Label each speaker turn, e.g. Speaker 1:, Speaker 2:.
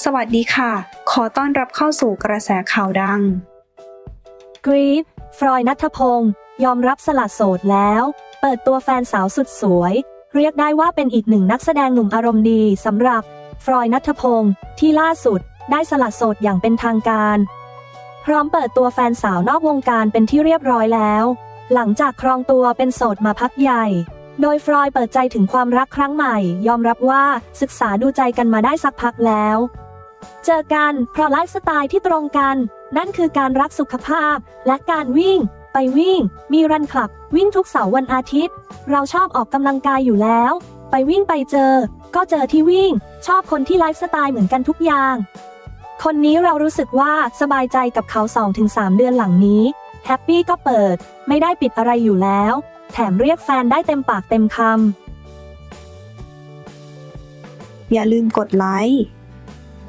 Speaker 1: สวัสดีค่ะ ขอต้อนรับเข้าสู่กระแสข่าวดัง
Speaker 2: กรีดฟรอยนัทพงศ์ยอมรับสละโสดแล้ว เปิดตัวแฟนสาวสุดสวย เรียกได้ว่าเป็นอีกหนึ่งนักแสดงหนุ่มอารมณ์ดีสำหรับฟรอยนัทพงศ์ที่ล่าสุดได้สละโสดอย่างเป็นทางการ พร้อมเปิดตัวแฟนสาวนอกวงการเป็นที่เรียบร้อยแล้ว หลังจากครองตัวเป็นโสดมาพักใหญ่โดยฟรอยเปิดใจถึงความรักครั้งใหม่ ยอมรับว่าศึกษาดูใจกันมาได้สักพักแล้ว เจอกัน เพราะไลฟ์สไตล์ที่ตรงกัน นั่นคือการรักสุขภาพ และการวิ่ง ไปวิ่ง มีรันคลับ วิ่งทุกเสาร์วันอาทิตย์ เราชอบออกกำลังกายอยู่แล้ว ไปวิ่งไปเจอ ก็เจอที่วิ่ง ชอบคนที่ไลฟ์สไตล์เหมือนกันทุกอย่าง คนนี้เรารู้สึกว่าสบายใจกับเขา 2-3 เดือนหลังนี้แฮปปี้ก็เปิด ไม่ได้ปิดอะไรอยู่แล้ว แถมเรียกแฟนได้เต็มปากเต็มคำ
Speaker 1: อย่าลืมกดไลค์